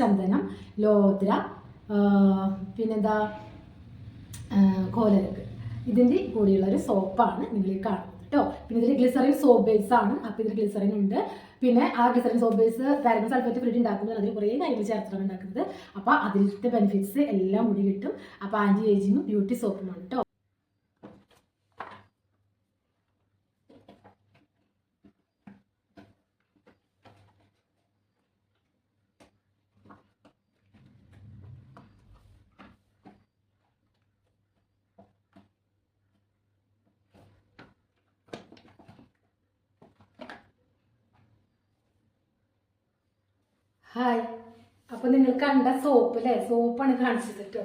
ചന്ദനം ലോത്ര പിന്നെന്താ കോലരക്ക്. ഇതിന്റെ കൂടിയുള്ള ഒരു സോപ്പാണ് നിങ്ങൾ കാണുന്നത് കേട്ടോ. പിന്നെ ഇതിൽ ഗ്ലിസറിൻ സോപ്പ് ബേസ് ആണ്. അപ്പോൾ ഇതിൽ ഗ്ലിസറിൻ ഉണ്ട്. പിന്നെ ആ glycerin soap base paraben sulphate freed ഉണ്ടാക്കുന്നത് അതിൽ കുറേ കാര്യങ്ങൾ ചേർത്താണ് ഉണ്ടാക്കുന്നത്. അപ്പോൾ അതിലത്തെ ബെനിഫിറ്റ്സ് എല്ലാം കൂടി കിട്ടും. അപ്പോൾ ആന്റി ഏജിങ്ങും ബ്യൂട്ടി സോപ്പുമാണ് കേട്ടോ. അപ്പൊ നിങ്ങൾ കണ്ട സോപ്പ് അല്ലേ സോപ്പാണ് കാണിച്ചത് കേട്ടോ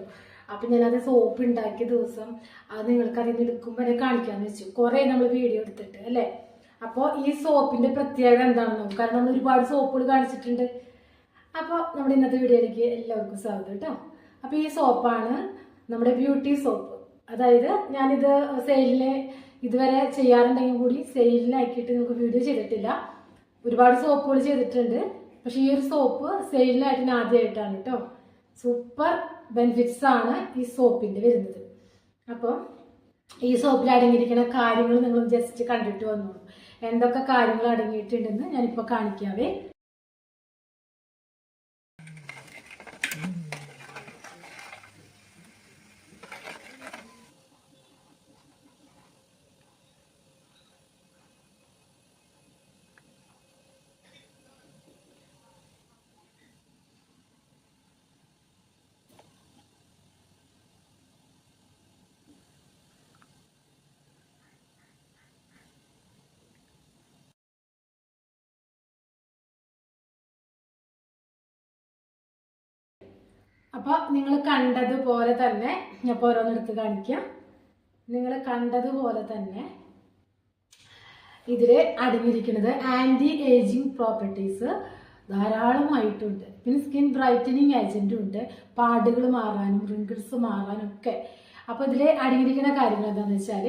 അപ്പൊ ഞാനത് സോപ്പ് ഉണ്ടാക്കിയ ദിവസം അത് നിങ്ങൾക്ക് അതിന് എടുക്കുമ്പോൾ കാണിക്കാന്ന് വെച്ചു. കുറെ നമ്മൾ വീഡിയോ എടുത്തിട്ട് അല്ലേ അപ്പോൾ ഈ സോപ്പിന്റെ പ്രത്യേകത എന്താണെന്ന്? കാരണം നമ്മൾ ഒരുപാട് സോപ്പുകൾ കാണിച്ചിട്ടുണ്ട്. അപ്പോൾ നമ്മുടെ ഇന്നത്തെ വീഡിയോയിലേക്ക് എല്ലാവർക്കും സ്വാഗതം കേട്ടോ അപ്പോൾ ഈ സോപ്പാണ് നമ്മുടെ ബ്യൂട്ടി സോപ്പ്. അതായത് ഞാനിത് സെയിലിന് ഇതുവരെ ചെയ്യാറുണ്ടെങ്കിൽ കൂടി സെയിലിനാക്കിയിട്ട് നമുക്ക് വീഡിയോ ചെയ്തിട്ടില്ല. ഒരുപാട് സോപ്പുകൾ ചെയ്തിട്ടുണ്ട്. പക്ഷേ ഈ ഒരു സോപ്പ് സെയിലിനായിട്ട് ആദ്യമായിട്ടാണ് കേട്ടോ സൂപ്പർ ബെനിഫിറ്റ്സ് ആണ് ഈ സോപ്പിന്റെ വരുന്നത്. അപ്പോൾ ഈ സോപ്പിൽ അടങ്ങിയിരിക്കുന്ന കാര്യങ്ങൾ നിങ്ങൾ ജസ്റ്റ് കണ്ടിട്ട് വന്നോളൂ. എന്തൊക്കെ കാര്യങ്ങൾ അടങ്ങിയിട്ടുണ്ടെന്ന് ഞാനിപ്പോൾ കാണിക്കാവേ. അപ്പൊ നിങ്ങൾ കണ്ടതുപോലെ തന്നെ ഞാൻ ഇപ്പോൾ ഓരോന്നെടുത്ത് കാണിക്കാം. നിങ്ങൾ കണ്ടതുപോലെ തന്നെ ഇതിൽ അടങ്ങിയിരിക്കുന്നത് ആന്റി ഏജിങ് പ്രോപ്പർട്ടീസ് ധാരാളമായിട്ടുണ്ട്. പിന്നെ സ്കിൻ ബ്രൈറ്റനിങ് ഏജന്റും ഉണ്ട്. പാടുകൾ മാറാനും റിങ്കിൾസ് മാറാനും ഒക്കെ. അപ്പോൾ ഇതിൽ അടങ്ങിയിരിക്കുന്ന കാര്യങ്ങൾ എന്താണെന്ന് വെച്ചാൽ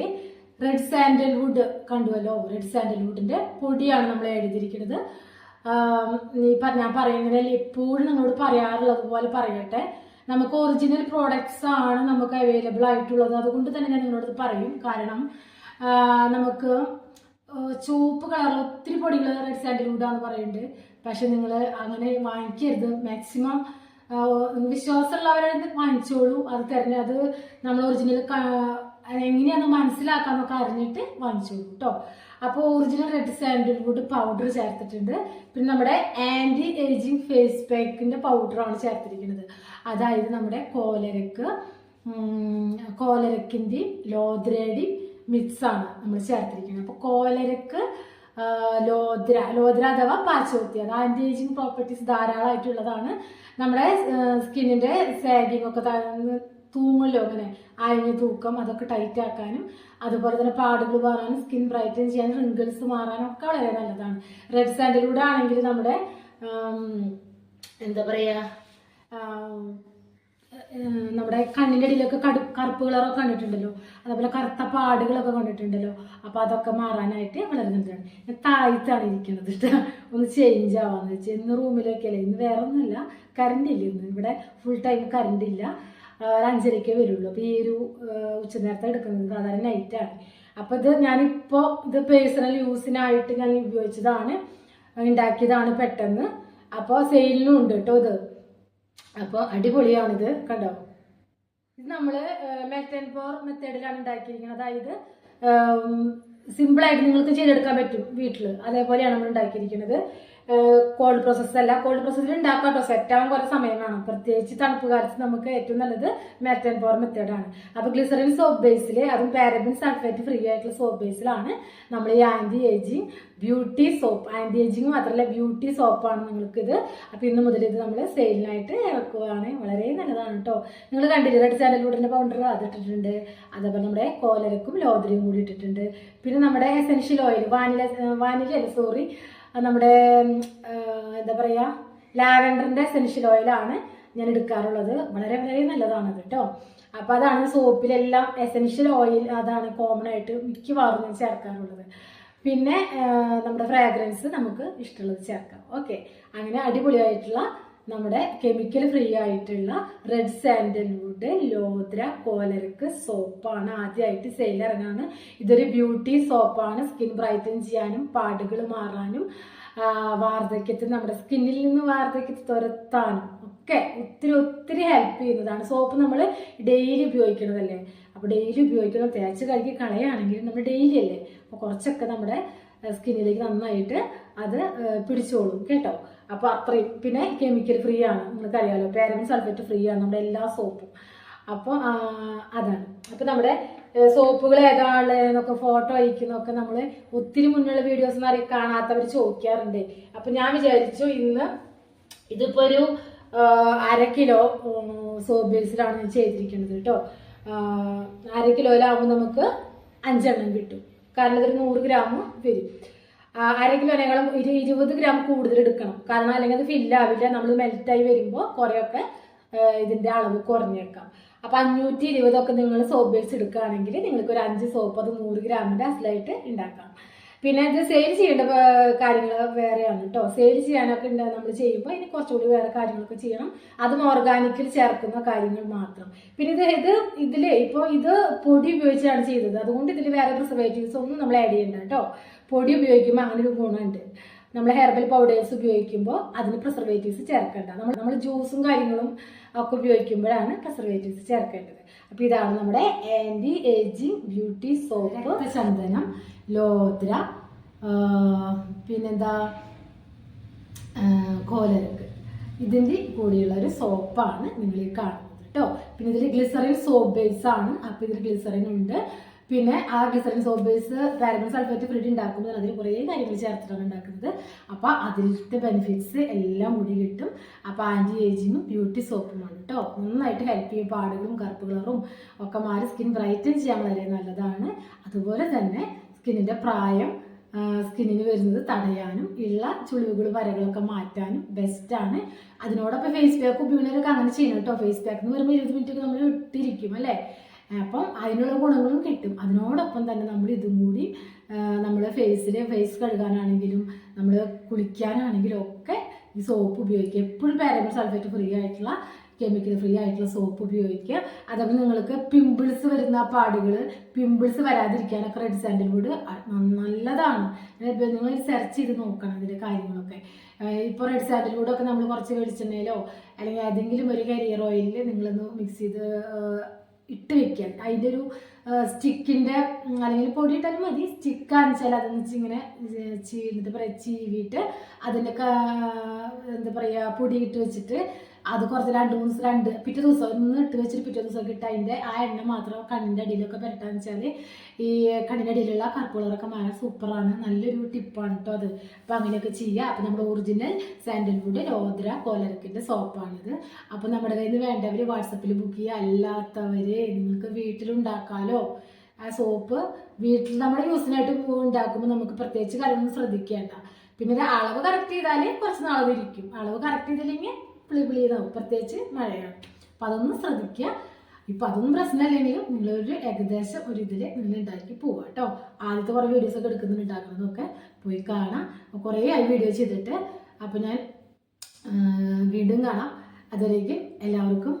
റെഡ് സാൻഡൽവുഡ് കണ്ടുവല്ലോ റെഡ് സാൻഡൽവുഡിന്റെ പൊടിയാണ് നമ്മൾ എഴുതിയിരിക്കുന്നത്. ആം, ഈ പ- ഞാൻ പറയുന്നതിൽ എപ്പോഴും നിങ്ങളോട് പറയാറുള്ളത് പോലെ പറയട്ടെ. നമുക്ക് ഒറിജിനൽ പ്രോഡക്ട്സ് ആണ് നമുക്ക് അവൈലബിൾ ആയിട്ടുള്ളത്. അതുകൊണ്ട് തന്നെ ഞാൻ നിങ്ങളോട് പറയും. കാരണം നമുക്ക് ചുവപ്പ് കളറിൽ ഒത്തിരി പൊടികൾ റെഡ് സാൻഡൽവുഡ് ആണെന്ന് പറയുന്നുണ്ട് പക്ഷെ നിങ്ങൾ അങ്ങനെ വാങ്ങിക്കരുത്. മാക്സിമം വിശ്വാസമുള്ളവരെ വാങ്ങിച്ചോളൂ. അത് തരുന്ന അത് നമ്മൾ ഒറിജിനൽ എങ്ങനെയാണെന്ന് മനസ്സിലാക്കാന്നൊക്കെ അറിഞ്ഞിട്ട് വാങ്ങിച്ചോളൂ കേട്ടോ അപ്പോൾ ഒറിജിനൽ റെഡ് സാൻഡൽവുഡ് പൗഡർ ചേർത്തിട്ടുണ്ട്. പിന്നെ നമ്മുടെ ആന്റി ഏജിങ് ഫേസ് പാക്കിന്റെ പൗഡറാണ് ചേർത്തിരിക്കുന്നത്. അതായത് നമ്മുടെ കോലരക്ക് കോലരക്കിന്റെ ലോദ്രയുടെയും മിക്സാണ് നമ്മൾ ചേർത്തിരിക്കുന്നത്. അപ്പോൾ കോലരക്ക് ലോദ്ര ലോദ്ര അഥവാ പാച്ചോത്തി അത് ആന്റി ഏജിങ് പ്രോപ്പർട്ടീസ് ധാരാളമായിട്ടുള്ളതാണ്. നമ്മുടെ സ്കിന്നിന്റെ സാഗിങ് ഒക്കെ തൂങ്ങല്ലോ അങ്ങനെ. അയഞ്ഞ തൂക്കം അതൊക്കെ ടൈറ്റ് ആക്കാനും അതുപോലെ തന്നെ പാടുകൾ മാറാനും സ്കിൻ ബ്രൈറ്റൻ ചെയ്യാനും റിങ്കിൾസ് മാറാനും ഒക്കെ വളരെ നല്ലതാണ്. റെഡ് സാൻഡിലൂടെ ആണെങ്കിൽ നമ്മുടെ എന്താ പറയുക നമ്മുടെ കണ്ണിന്റെ അടിയിലൊക്കെ കടു കറുപ്പ് കളറൊക്കെ കണ്ടിട്ടുണ്ടല്ലോ. അതേപോലെ കറുത്ത പാടുകളൊക്കെ കണ്ടിട്ടുണ്ടല്ലോ. അപ്പോൾ അതൊക്കെ മാറാനായിട്ട് വളരെ നല്ലതാണ്. ഞാൻ താഴ്ത്താണ് ഇരിക്കുന്നത് കേട്ടോ ഒന്ന് ചേഞ്ച് ആവാന്ന് വെച്ചാൽ ഇന്ന് റൂമിലൊക്കെ അല്ലേ? ഇന്ന് വേറെ ഒന്നുമില്ല കറണ്ട് ഇല്ല ഇന്ന്. ഇവിടെ ഫുൾ ടൈം കറണ്ട് ഇല്ല. ഒരു വരുള്ളൂ. അപ്പോൾ ഈ ഒരു ഉച്ച നേരത്തെ എടുക്കുന്നത് സാധാരണ നൈറ്റാണ് അപ്പോൾ ഇത് ഞാനിപ്പോൾ ഇത് പേഴ്സണൽ യൂസിനായിട്ട് ഞാൻ ഉപയോഗിച്ചതാണ്. ഉണ്ടാക്കിയതാണ് പെട്ടെന്ന്. അപ്പോൾ സെയിലിനും ഉണ്ട് കേട്ടോ ഇത്. അപ്പോൾ അടിപൊളിയാണിത്. കണ്ടോ? ഇത് നമ്മൾ മെൽറ്റൻ പോർ മെത്തേഡിലാണ് ഉണ്ടാക്കിയിരിക്കുന്നത്. അതായത് സിമ്പിളായിട്ട് നിങ്ങൾക്ക് ചെയ്തെടുക്കാൻ പറ്റും വീട്ടിൽ അതേപോലെയാണ് നമ്മൾ ഉണ്ടാക്കിയിരിക്കുന്നത്. കോൾഡ് പ്രോസസ്സ് അല്ല. കോൾഡ് പ്രോസസ്സിൽ ഉണ്ടാക്കാം കേട്ടോ സെറ്റ് ആവാൻ കുറേ സമയം വേണം. പ്രത്യേകിച്ച് തണുപ്പ് കാലത്ത് നമുക്ക് ഏറ്റവും നല്ലത് മെറ്റൻ പോർ മെത്തേഡാണ് അപ്പോൾ ഗ്ലിസറിൻ സോപ്പ് ബേസിൽ അതും പാരബിൻ സൾഫേറ്റ് ഫ്രീ ആയിട്ടുള്ള സോപ്പ് ബേസിലാണ് നമ്മൾ ഈ anti ageing beauty soap anti ageing മാത്രമല്ല ബ്യൂട്ടി സോപ്പാണ് നിങ്ങൾക്കിത്. അപ്പോൾ ഇന്ന് മുതൽ ഇത് നമ്മൾ സെയിലിനായിട്ട് ഇറക്കുകയാണ് വളരെ നല്ലതാണ് കേട്ടോ നിങ്ങൾ കണ്ടില്ലേ റെഡ് സാൻഡൽവുഡിന്റെ പൗഡർ അതിട്ടിട്ടുണ്ട് അതേപോലെ നമ്മുടെ കോലരക്കും ലോദരയും കൂടി ഇട്ടിട്ടുണ്ട്. പിന്നെ നമ്മുടെ essential oil vanilla vanilla sorry നമ്മുടെ എന്താ പറയുക ലാവൻഡറിന്റെ എസെൻഷ്യൽ ഓയിലാണ് ഞാൻ എടുക്കാറുള്ളത്. വളരെ വളരെ നല്ലതാണ് കേട്ടോ. അപ്പോൾ അതാണ് സോപ്പിലെല്ലാം എസെൻഷ്യൽ ഓയിൽ അതാണ് കോമൺ ആയിട്ട് മിക്കവാറും ഞാൻ ചേർക്കാറുള്ളത്. പിന്നെ നമ്മുടെ ഫ്രാഗ്രൻസ് നമുക്ക് ഇഷ്ടമുള്ളത് ചേർക്കാം. ഓക്കെ അങ്ങനെ അടിപൊളിയായിട്ടുള്ള നമ്മുടെ കെമിക്കൽ ഫ്രീ ആയിട്ടുള്ള റെഡ് സാൻഡൽവുഡ് ലോദ്ര കോലർക്ക് സോപ്പാണ് ആദ്യമായിട്ട് സെയിൽ ഇറങ്ങാണ് ഇതൊരു ബ്യൂട്ടി സോപ്പാണ് സ്കിൻ ബ്രൈറ്റൻ ചെയ്യാനും പാടുകൾ മാറാനും വാർദ്ധക്യത്തിൽ നമ്മുടെ സ്കിന്നിൽ നിന്ന് വാർദ്ധക്യത്തിൽ തുരത്താനും ഒക്കെ ഒത്തിരി ഒത്തിരി ഹെൽപ്പ് ചെയ്യുന്നതാണ്. സോപ്പ് നമ്മൾ ഡെയിലി ഉപയോഗിക്കണതല്ലേ അപ്പോൾ ഡെയിലി ഉപയോഗിക്കണം തേച്ച് കഴുകി കളയുകയാണെങ്കിൽ നമ്മൾ ഡെയിലി അല്ലേ? അപ്പോൾ കുറച്ചൊക്കെ നമ്മുടെ സ്കിന്നിലേക്ക് നന്നായിട്ട് അത് പിടിച്ചോളും കേട്ടോ. അപ്പോൾ അത്രയും. പിന്നെ കെമിക്കൽ ഫ്രീ ആണ്. നിങ്ങൾക്കറിയാമല്ലോ പാരബൻ സൾഫേറ്റ് ഫ്രീ ആണ് നമ്മുടെ എല്ലാ സോപ്പും അപ്പോൾ അതാണ്. അപ്പോൾ നമ്മുടെ സോപ്പുകൾ ഏതാണ് എന്നൊക്കെ ഫോട്ടോ അയക്കുന്നൊക്കെ നമ്മൾ ഒത്തിരി മുന്നുള്ള വീഡിയോസ് എന്ന് അറിയാം കാണാത്തവർ ചോദിക്കാറുണ്ട്. അപ്പോൾ ഞാൻ വിചാരിച്ചു ഇന്ന് ഇതിപ്പോൾ ഒരു അര കിലോ സോപ്പ് ബേസിലാണ് ഞാൻ ചെയ്തിരിക്കുന്നത് കേട്ടോ അര കിലോയിലാവുമ്പോൾ നമുക്ക് അഞ്ചെണ്ണം കിട്ടും. കാരണം ഇതൊരു നൂറ് ഗ്രാം വരും. അര കിലോനേക്കാളും ഒരു ഇരുപത് ഗ്രാം കൂടുതൽ എടുക്കണം. കാരണം അല്ലെങ്കിൽ അത് ഫില്ലാവില്ല നമ്മൾ മെൽറ്റായി വരുമ്പോൾ കുറേയൊക്കെ ഇതിന്റെ അളവ് കുറഞ്ഞേക്കാം. അപ്പം അഞ്ഞൂറ്റി ഇരുപതൊക്കെ നിങ്ങൾ സോപ്പ് ബേസ് എടുക്കുകയാണെങ്കിൽ നിങ്ങൾക്ക് ഒരു അഞ്ച് സോപ്പ് അത് നൂറ് ഗ്രാമിന്റെ അസലായിട്ട് ഉണ്ടാക്കാം. പിന്നെ ഇത് സെയിൽ ചെയ്യേണ്ട കാര്യങ്ങൾ വേറെയാണ് കേട്ടോ സെയിൽ ചെയ്യാനൊക്കെ ഉണ്ട് നമ്മൾ ചെയ്യുമ്പോൾ ഇനി കുറച്ചുകൂടി വേറെ കാര്യങ്ങളൊക്കെ ചെയ്യണം. അതും ഓർഗാനിക്കിൽ ചേർക്കുന്ന കാര്യങ്ങൾ മാത്രം. പിന്നെ ഇത് ഇത് ഇതിൽ ഇപ്പോൾ ഇത് പൊടി ഉപയോഗിച്ചാണ് ചെയ്തത്. അതുകൊണ്ട് ഇതിൽ വേറെ പ്രിസർവേറ്റീവ്സ് ഒന്നും നമ്മൾ ആഡ് ചെയ്യണ്ട കേട്ടോ പൊടി ഉപയോഗിക്കുമ്പോൾ അങ്ങനെ ഒരു ഗുണമുണ്ട് നമ്മൾ ഹെർബൽ പൗഡേഴ്സ് ഉപയോഗിക്കുമ്പോൾ അതിന് പ്രിസർവേറ്റീവ്സ് ചേർക്കേണ്ട. നമ്മൾ നമ്മൾ ജ്യൂസും കാര്യങ്ങളും ഒക്കെ ഉപയോഗിക്കുമ്പോഴാണ് പ്രിസർവേറ്റീവ്സ് ചേർക്കേണ്ടത്. അപ്പോൾ ഇതാണ് നമ്മുടെ ആന്റി ഏജിങ് ബ്യൂട്ടി സോപ്പ് ചന്ദനം ലോദ്ര പിന്നെന്താ കോലരക്ക്. ഇതിന്റെ കൂടിയുള്ള ഒരു സോപ്പാണ് നിങ്ങൾ കാണുന്നത് കേട്ടോ പിന്നെ ഇതിൽ ഗ്ലിസറിൻ സോപ്പ് ബേസ് ആണ്. അപ്പോൾ ഇതിൽ ഗ്ലിസറിൻ ഉണ്ട്. പിന്നെ ആ glycerin soap base sulphate freed ഉണ്ടാക്കുമ്പോൾ അതിൽ കുറേ കാര്യങ്ങൾ ചേർത്തിട്ടാണ് ഉണ്ടാക്കുന്നത് അപ്പോൾ അതിലത്തെ ബെനിഫിറ്റ്സ് എല്ലാം കൂടി കിട്ടും. അപ്പോൾ ആന്റി ഏജിങ്ങും ബ്യൂട്ടി സോപ്പുമാണ് കേട്ടോ നന്നായിട്ട് ഹെൽപ്പ് ചെയ്യും പാടുകളും കറുപ്പ് കളറും ഒക്കെ മാറി സ്കിൻ ബ്രൈറ്റൻ ചെയ്യാൻ വളരെ നല്ലതാണ്. അതുപോലെ തന്നെ സ്കിന്നിന്റെ പ്രായം സ്കിന്നിന് വരുന്നത് തടയാനും ഉള്ള ചുളിവുകൾ വരകളൊക്കെ മാറ്റാനും ബെസ്റ്റാണ് അതിനോടൊപ്പം ഫേസ് പാക്ക് ഉപയോഗിക്കുന്നവരൊക്കെ അങ്ങനെ ചെയ്യണം കേട്ടോ ഫേസ് പാക്ക് എന്ന് പറയുമ്പോൾ ഇരുപത് മിനിറ്റ് നമ്മൾ ഇട്ടിരിക്കും അല്ലേ? അപ്പം അതിനുള്ള ഗുണങ്ങളും കിട്ടും. അതിനോടൊപ്പം തന്നെ നമ്മൾ ഇതും കൂടി നമ്മൾ ഫേസിൽ ഫേസ് കഴുകാനാണെങ്കിലും നമ്മൾ കുളിക്കാനാണെങ്കിലും ഒക്കെ ഈ സോപ്പ് ഉപയോഗിക്കുക. എപ്പോഴും പാരബൻ സൾഫേറ്റ് ഫ്രീ ആയിട്ടുള്ള കെമിക്കൽ ഫ്രീ ആയിട്ടുള്ള സോപ്പ് ഉപയോഗിക്കുക. അതേപോലെ നിങ്ങൾക്ക് പിമ്പിൾസ് വരുന്ന പാടുകൾ പിമ്പിൾസ് വരാതിരിക്കാനൊക്കെ റെഡ് സാൻഡൽവുഡ് നല്ലതാണ്. നിങ്ങൾ സെർച്ച് ചെയ്ത് നോക്കണം ഇതിന്റെ കാര്യങ്ങളൊക്കെ. ഇപ്പോൾ റെഡ് സാൻഡൽവുഡൊക്കെ നമ്മൾ കുറച്ച് വെളിച്ചെണ്ണയിലോ അല്ലെങ്കിൽ ഏതെങ്കിലും ഒരു കരിയർ ഓയിലിൽ നിങ്ങളൊന്ന് മിക്സ് ചെയ്ത് ഇട്ട് വെക്കാൻ അതിന്റെ ഒരു സ്റ്റിക്കിന്റെ അല്ലെങ്കിൽ പൊടി ഇട്ടാലും മതി. സ്റ്റിക്ക് കാണിച്ചാൽ അതെന്ന് വെച്ച് ഇങ്ങനെ എന്താ പറയുക ചീവിയിട്ട് അതിന്റെ എന്താ പറയുക പൊടി ഇട്ട് വെച്ചിട്ട് അത് കുറച്ച് രണ്ട് മൂന്ന് ദിവസം രണ്ട് പിറ്റേ ദിവസം ഒന്ന് ഇട്ട് വെച്ചിട്ട് പിറ്റേ ദിവസം ഇട്ട് അതിന്റെ ആ എണ്ണ മാത്രം കണ്ണിന്റെ അടിയിലൊക്കെ പുരട്ടാന്ന് വെച്ചാൽ ഈ കണ്ണിന്റെ അടിയിലുള്ള കറുപ്പ് കളറൊക്കെ മാറാൻ സൂപ്പറാണ്. നല്ലൊരു ടിപ്പാണ് കേട്ടോ അത്. അപ്പോൾ അങ്ങനെയൊക്കെ ചെയ്യുക അപ്പോൾ നമ്മുടെ ഒറിജിനൽ സാൻഡൽവുഡ് ലോദ്ര കോലരക്കിന്റെ സോപ്പാണിത് അപ്പോൾ നമ്മുടെ കയ്യിൽ നിന്ന് വേണ്ടവർ വാട്സപ്പിൽ ബുക്ക് ചെയ്യുക അല്ലാത്തവർ നിങ്ങൾക്ക് വീട്ടിലുണ്ടാക്കാലോ. ആ സോപ്പ് വീട്ടിൽ നമ്മുടെ യൂസിനായിട്ട് ഉണ്ടാക്കുമ്പോൾ നമുക്ക് പ്രത്യേകിച്ച് കാര്യമൊന്നും ശ്രദ്ധിക്കേണ്ട. പിന്നെ അളവ് കറക്റ്റ് ചെയ്താൽ കുറച്ച് നാളെ ഇരിക്കും അളവ് കറക്റ്റ് ചെയ്തില്ലെങ്കിൽ പിളി പിളി ഇതാവും പ്രത്യേകിച്ച് മഴയാണ്. അപ്പം അതൊന്നും ശ്രദ്ധിക്കുക. ഇപ്പം അതൊന്നും പ്രശ്നമില്ലെങ്കിലും നിങ്ങളൊരു ഏകദേശം ഒരു ഇതിൽ നിങ്ങൾ ഉണ്ടാക്കി പോവുക കേട്ടോ. ആദ്യത്തെ കുറേ വീഡിയോസ് ഒക്കെ എടുക്കുന്നുണ്ട് ഉണ്ടാക്കുന്നതൊക്കെ പോയി കാണാം. കുറേ ആയി വീഡിയോ ചെയ്തിട്ട്. അപ്പോൾ ഞാൻ വീണ്ടും കാണാം. അതുവരേക്കും എല്ലാവർക്കും